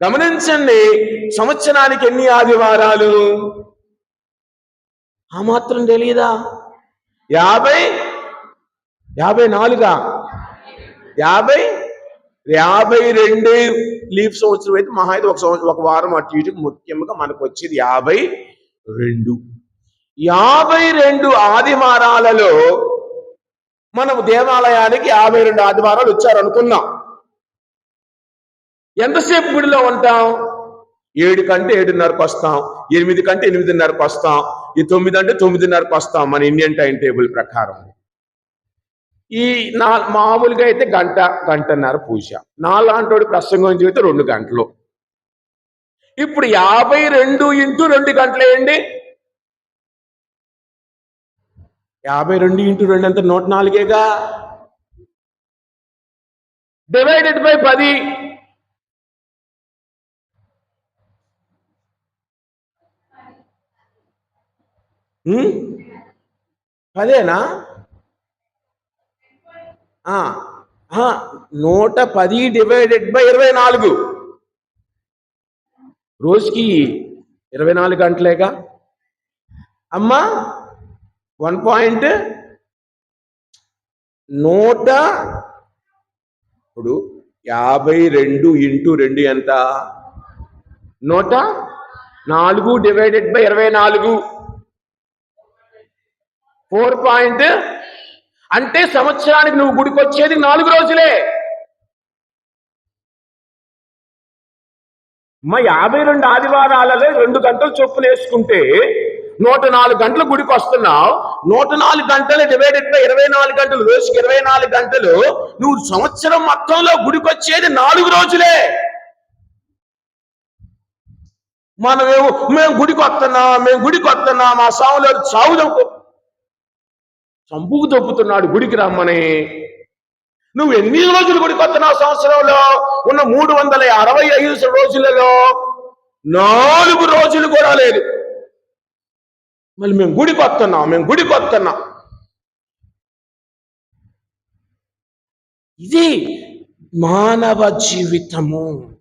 గమనించండి సంవత్సరానికి ఎన్ని ఆదివారాలు? ఆ మాత్రం తెలియదా యాభై యాభై నాలుగా? యాభై యాభై రెండు లీవ్ సంవత్సరం అయితే మహా అయితే ఒక సంవత్సరం ఒక వారం అటు ఇటు ముఖ్యంగా మనకు వచ్చేది యాభై రెండు. యాభై రెండు ఆదివారాలలో మనం దేవాలయానికి యాభై రెండు ఆదివారాలు వచ్చారు అనుకున్నాం ఎంతసేపు గుడిలో ఉంటాం? ఏడు కంటే ఏడున్నరకు వస్తాం. ఎనిమిది కంటే ఎనిమిదిన్నరకు వస్తాం. ఈ తొమ్మిది అంటే తొమ్మిదిన్నరకు వస్తాం మన ఇండియన్ టైం టేబుల్ ప్రకారం. ఈ నా మామూలుగా అయితే గంట గంటన్నర పూజ. నాలాంటి ప్రసంగం చేస్తే రెండు గంటలు. ఇప్పుడు యాభై రెండు ఇంటూ రెండు గంటలు వేయండి యాభై రెండు ఇంటూ రెండు అంత నూట నాలుగేగా? డివైడెడ్ బై పది. పదేనా? నూట పది డివైడెడ్ బై ఇరవై నాలుగు. రోజుకి ఇరవై నాలుగు గంటలేగా? అమ్మా వన్ పాయింట్ నూట ఇప్పుడు యాభై రెండు ఇంటూ రెండు ఎంత? నూట నాలుగు డివైడెడ్ బై ఇరవై నాలుగు. ఫోర్ పాయింట్ అంటే సంవత్సరానికి నువ్వు గుడికి వచ్చేది నాలుగు రోజులే. మా యాభై రెండు ఆదివారాలలో రెండు గంటలు చొప్పున వేసుకుంటే నూట నాలుగు గంటలు గుడికి వస్తున్నావు. నూట నాలుగు గంటలు డివైడెడ్ బై ఇరవై నాలుగు గంటలు రోజుకి ఇరవై నాలుగు గంటలు నువ్వు సంవత్సరం మొత్తంలో గుడికి వచ్చేది నాలుగు రోజులే. మనమేమో మేము గుడికి వస్తున్నాం మేము గుడికి వస్తున్నాం మా సాములు చావుదం చంపుకు తొప్పుతున్నాడు గుడికి రమ్మని. నువ్వు ఎన్ని రోజులు గుడికి వస్తున్నావు సంవత్సరంలో? ఉన్న మూడు వందల అరవై ఐదు రోజులలో నాలుగు రోజులు కూడా లేదు. మళ్ళీ మేము గుడికి వస్తున్నాం మేము గుడికి వస్తున్నాం. ఇది మానవ జీవితము.